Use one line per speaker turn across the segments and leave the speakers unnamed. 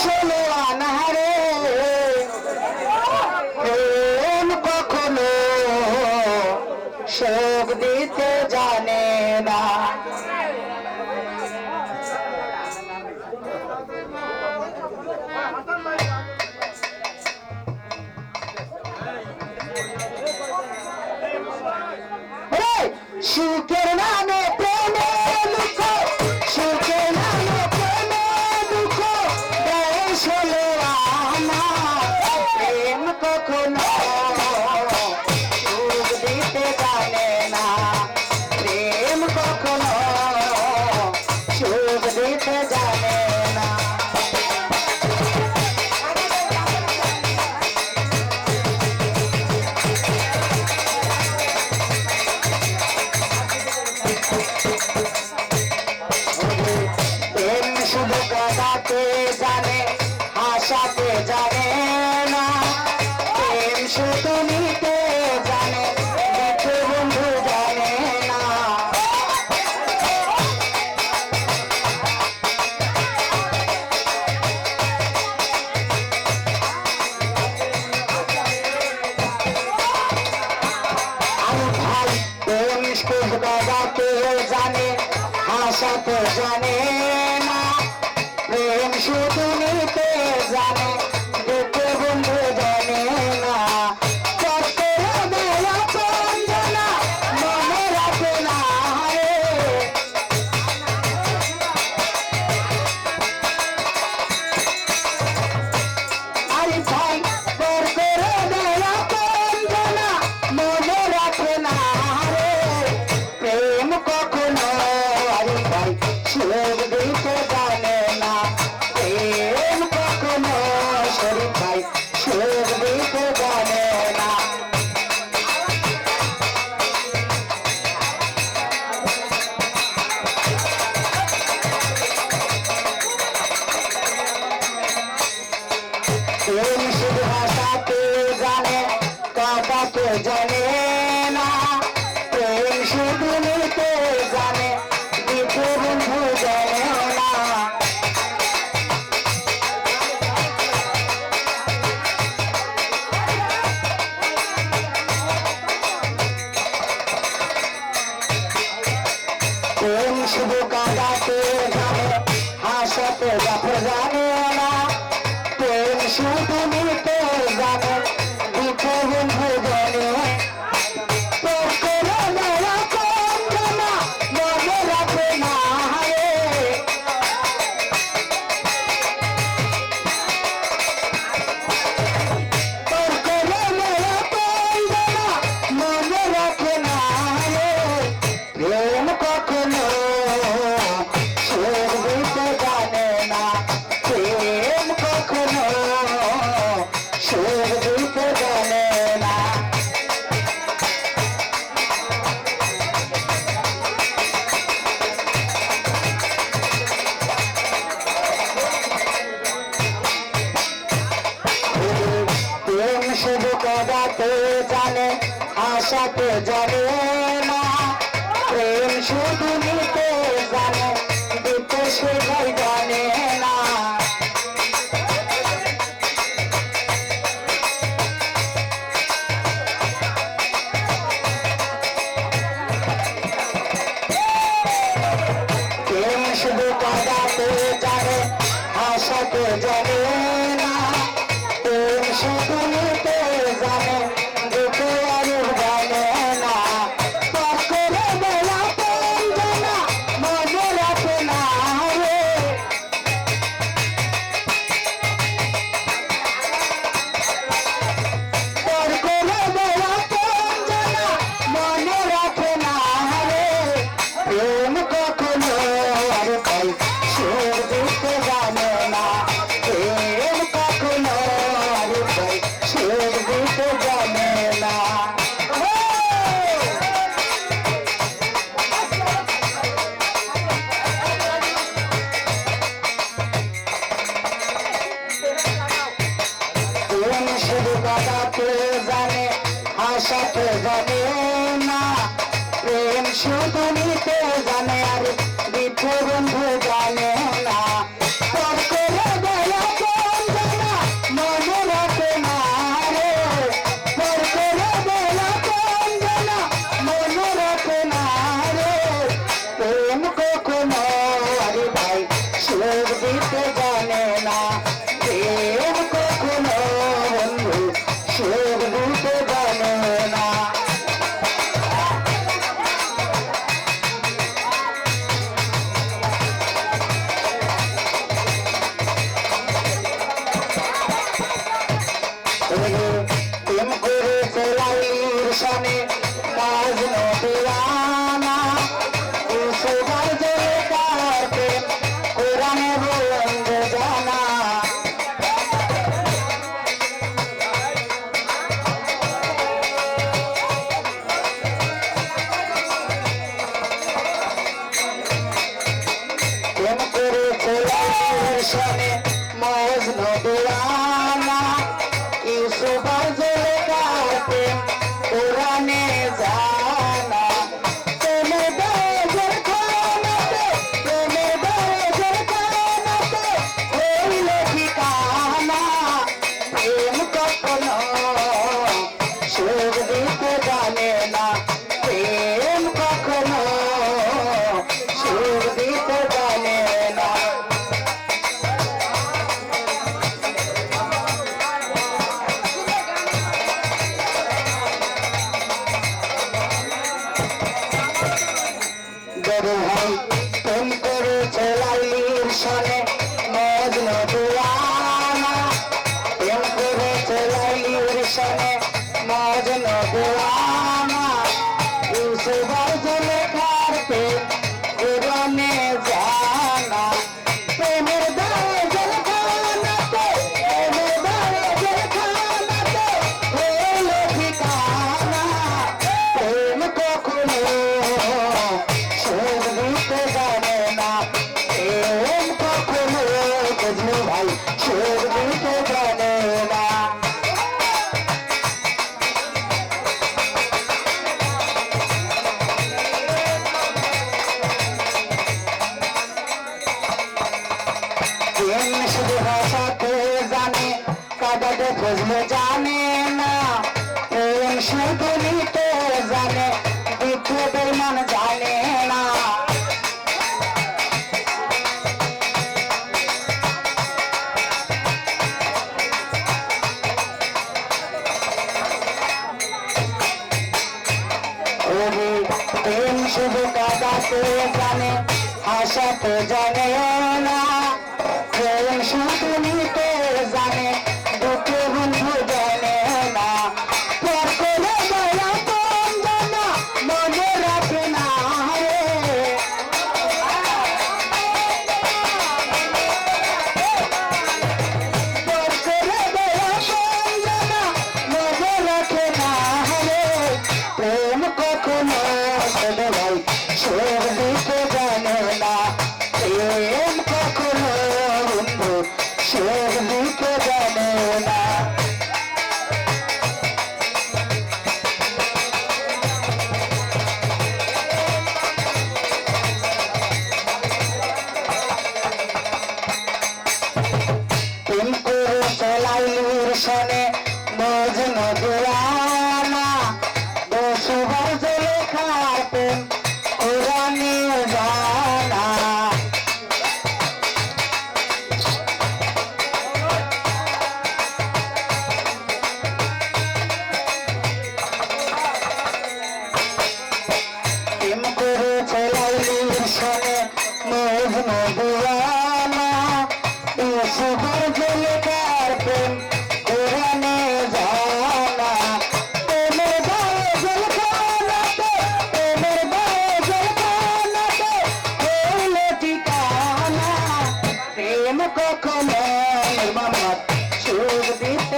solo not Najare জানে না। প্রেম শুধু নিতে জানে, দেখে বন্ধু জানে না। আর ভাই প্রেম শুধু দাদা কেউ জানে, আশা তো জানে। Yeah. সাথে যাবে না প্রেম শুধু নিতে জানে দিতে সে মিশনে মজনু দিওয়ানা ইউসুফ জুলকার প্রেম কোরআনে জানা। কখনো সুখ দিতে জানে না। শোনে মজন দেওয়ানা ইউসুফার জলে কাটতে উড়নে জানা। প্রেমের দায়ে জলখানাতে, প্রেমের দায়ে জলখানাতে হলো ঠিকানা। প্রেম কখনো শোধ জানে না। প্রেম কখনো বুঝলো ভাই, শোধ দিতে জানে হাসতে জানে হাসাতে জানে না।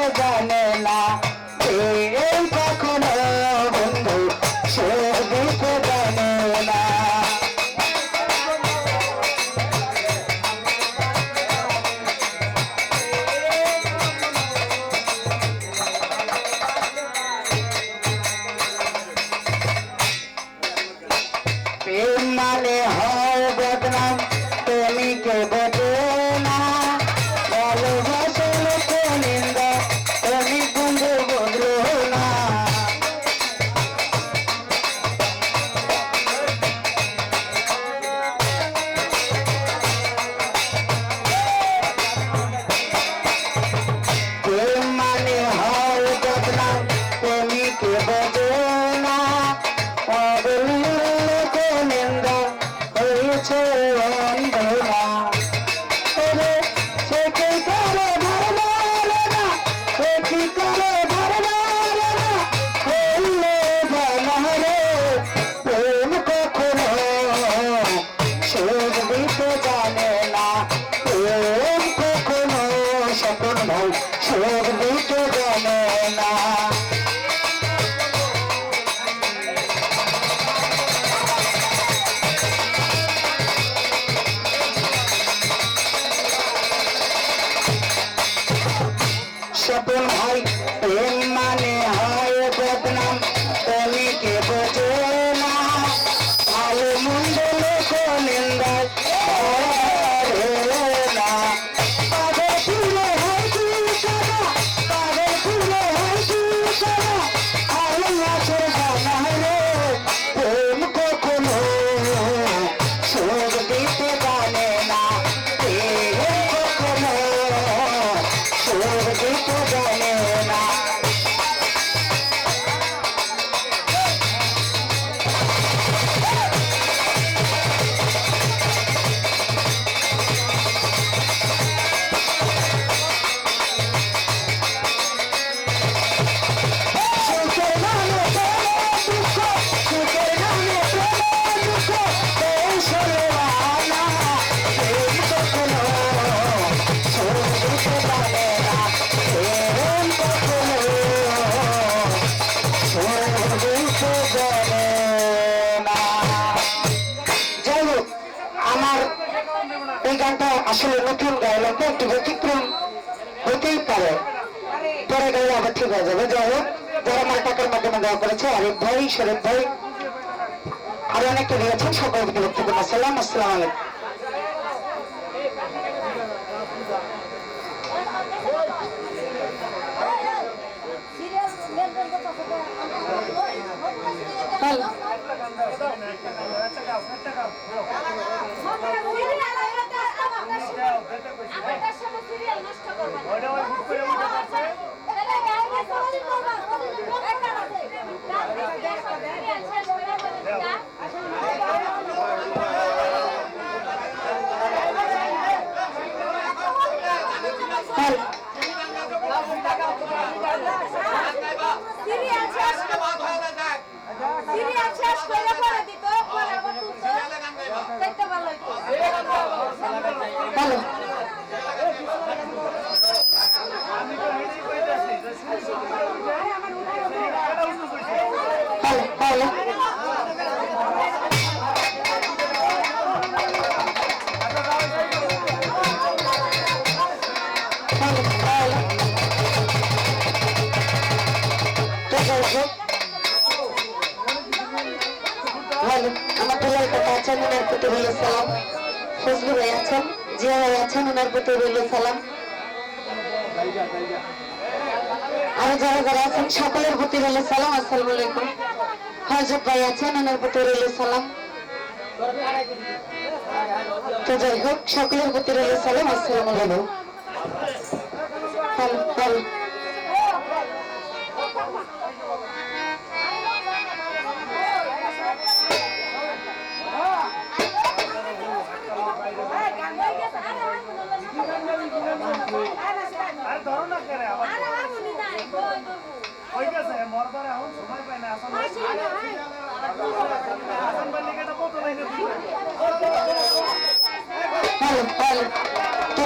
Lord God, no. That's. Swapan হয় প্রেম মানে হয় বদনাম। তুমি কে না? ভালো মন্দ লোক নিন্দায় নতুন একটু ব্যতিক্রম হতেই পারে। পরে গেলে আবার ঠিক হয়ে যাবে। যাই হোক, যারা আমার টাকার মাধ্যমে দেওয়া করেছে আরিফ ভাই, শরীফ ভাই, আরও অনেকে দিয়েছেন সকলকে ব্যক্তিগত আসসালাম আসসালাম আলাইকুম। প্রতি রইল সালাম। ফজলু ভাই আছেন, জিয়া ভাই আছেন, ওনার প্রতি রইল সালাম। আরও যারা যারা আছেন, সকলের প্রতি রইল সালাম, আসসালামু আলাইকুম। হজরত ভাই আছেন, ওনার প্রতি রইল সালাম। তো যাই হোক, সকলের প্রতি রইল সালাম, আসসালামু আলাইকুম।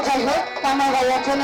যাই হোক আমার ভাই আছেন